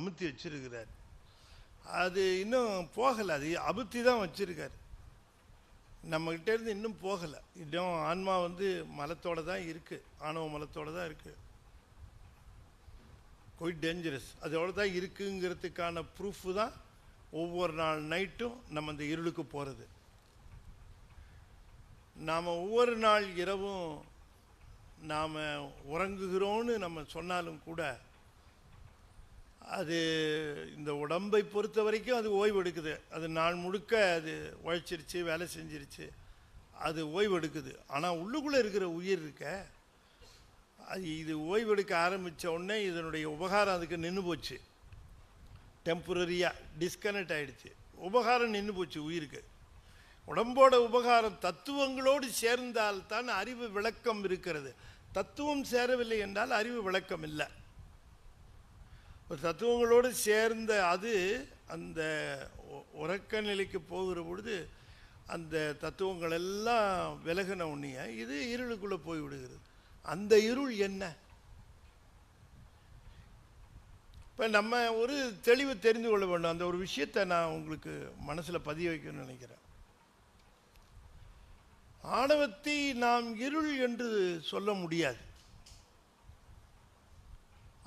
அமுத்தி வச்சிருக்கிறார். அது இன்னும் போகலை. அது அமுத்தி தான் வச்சுருக்கார். நம்மகிட்ட இருந்து இன்னும் போகலை. இன்னும் ஆன்மா வந்து மலத்தோடு தான் இருக்குது ஆணவ மலத்தோடு தான் இருக்குது குயிட் டேஞ்சரஸ் அதோட தான் இருக்குங்கிறதுக்கான ப்ரூஃப் தான் ஒவ்வொரு நாள் நைட்டும் நம்ம இந்த இருளுக்கு போகிறது நாம் ஒவ்வொரு நாள் இரவும் நாம் உறங்குகிறோன்னு நம்ம சொன்னாலும் கூட அது இந்த உடம்பை பொறுத்த வரைக்கும் அது ஓய்வு எடுக்குது அது நாள் முழுக்க அது உழைச்சிருச்சு வேலை செஞ்சிருச்சு. அது ஓய்வு எடுக்குது ஆனால் உள்ளுக்குள்ளே இருக்கிற உயிர் இருக்க அது இது ஓய்வு எடுக்க ஆரம்பித்த உடனே இதனுடைய உபகாரம் அதுக்கு நின்று போச்சு. டெம்பரரியாக டிஸ்கனெக்ட் ஆகிடுச்சு உபகாரம் நின்று போச்சு உயிருக்கு. உடம்போட உபகாரம் தத்துவங்களோடு சேர்ந்தால்தான் அறிவு விளக்கம் இருக்கிறது. தத்துவம் சேரவில்லை என்றால் அறிவு விளக்கம் இல்லை. ஒரு தத்துவங்களோடு சேர்ந்த அது அந்த உறக்க நிலைக்கு போகிற பொழுது அந்த தத்துவங்கள் எல்லாம் விலகின உடனே இது இருளுக்குள்ளே போய் விடுகிறது அந்த இருள் என்ன? இப்போ நம்ம ஒரு தெளிவு தெரிந்து கொள்ள வேண்டும். அந்த ஒரு விஷயத்தை நான் உங்களுக்கு மனசில் பதிய வைக்கணும்னு நினைக்கிறேன். ஆணவத்தை நாம் இருள் என்று சொல்ல முடியாது.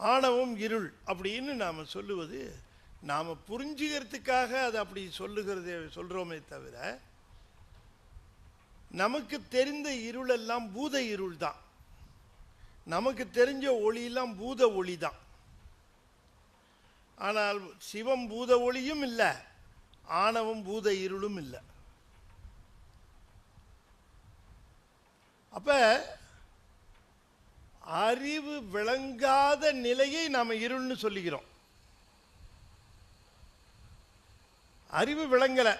ஆணவம் இருள் அப்படின்னு நாம் சொல்லுவது நாம் புரிஞ்சுக்கிறதுக்காக அதை அப்படி சொல்லுகிறதே சொல்கிறோமே தவிர நமக்கு தெரிந்த இருளெல்லாம் பூத இருள் தான் நமக்கு தெரிஞ்ச ஒளியெல்லாம் பூத ஒளி தான் ஆனால் சிவம் பூத ஒளியும் இல்லை ஆணவம் பூத இருளும் இல்லை. அப்ப அறிவு விளங்காத நிலையை நாம் இருள்னு சொல்லுகிறோம். அறிவு விளங்கலை.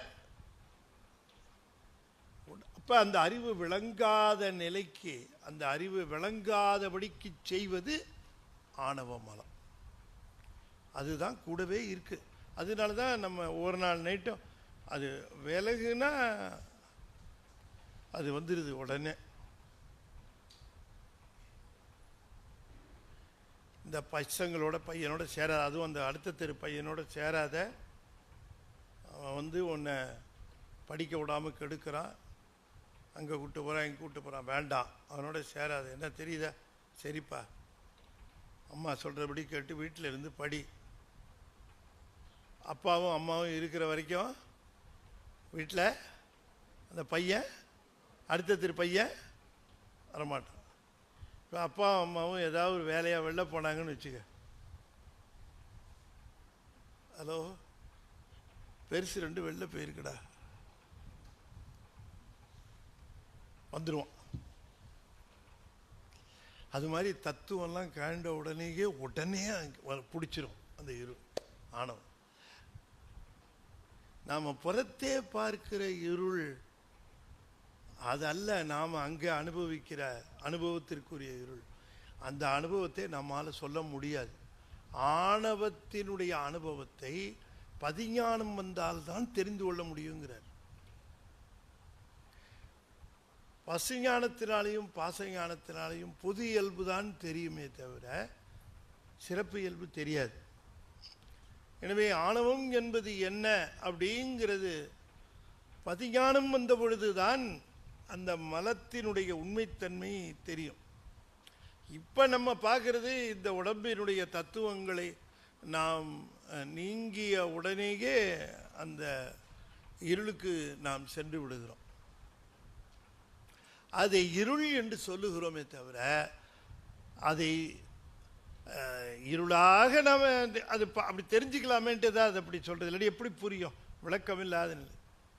அப்போ அந்த அறிவு விளங்காத நிலைக்கு அந்த அறிவு விளங்காதபடிக்கு செய்வது ஆணவ மலம். அதுதான் கூடவே இருக்குது அதனால தான் நம்ம ஒரு நாள் நைட்டும் அது விலகுனா அது வந்துடுது உடனே. இந்த பசங்களோட பையனோட சேராத அதுவும் அந்த அடுத்த தெரு பையனோட சேராத அவன் வந்து உன்னை படிக்க விடாமல் கெடுக்கிறான். அங்கே கூட்டு போகிறான் இங்கே கூட்டு போகிறான் வேண்டாம். அவனோட சேராது. என்ன தெரியுதா? சரிப்பா. அம்மா சொல்கிறபடி கேட்டு வீட்டில் இருந்து படி. அப்பாவும் அம்மாவும் இருக்கிற வரைக்கும் வீட்டில் அந்த பையன் அடுத்த திரு பையன் வரமாட்டான். இப்போ அப்பா அம்மாவும் ஏதாவது ஒரு வேலையாக வெளில போனாங்கன்னு வச்சுக்க. ஹலோ? பெருசு ரெண்டு வெளில போயிருக்குடா. வந்துடுவான் அது மாதிரி தத்துவம்லாம் காண்ட உடனேயே உடனே பிடிச்சிரும் அந்த இரு ஆணவம். நாம் புறத்தே பார்க்கிற இருள் அது அல்ல நாம் அங்கே அனுபவிக்கிற அனுபவத்திற்குரிய இருள். அந்த அனுபவத்தை நம்மால் சொல்ல முடியாது. ஆணவத்தினுடைய அனுபவத்தை பதிஞானம் வந்தால்தான் தெரிந்து கொள்ள முடியுங்கிறார். பசுஞானத்தினாலையும் பாசஞானத்தினாலையும் பொது இயல்பு தான் தெரியுமே தவிர சிறப்பு இயல்பு தெரியாது. எனவே ஆணவம் என்பது என்ன அப்படிங்கிறது பதிஞானம் வந்த பொழுதுதான் அந்த மலத்தினுடைய உண்மைத்தன்மை தெரியும். இப்போ நம்ம பார்க்குறது இந்த உடம்பினுடைய தத்துவங்களை நாம் நீங்கிய உடனேயே அந்த இருளுக்கு நாம் சென்று விடுகிறோம். அதை இருள் என்று சொல்லுகிறோமே தவிர அதை இருளாக நாம் அது அப்படி தெரிஞ்சுக்கலாமேன்ட்டு தான் அது அப்படி சொல்கிறது இல்லாட்டி எப்படி புரியும்? விளக்கம் இல்லாத நிலை.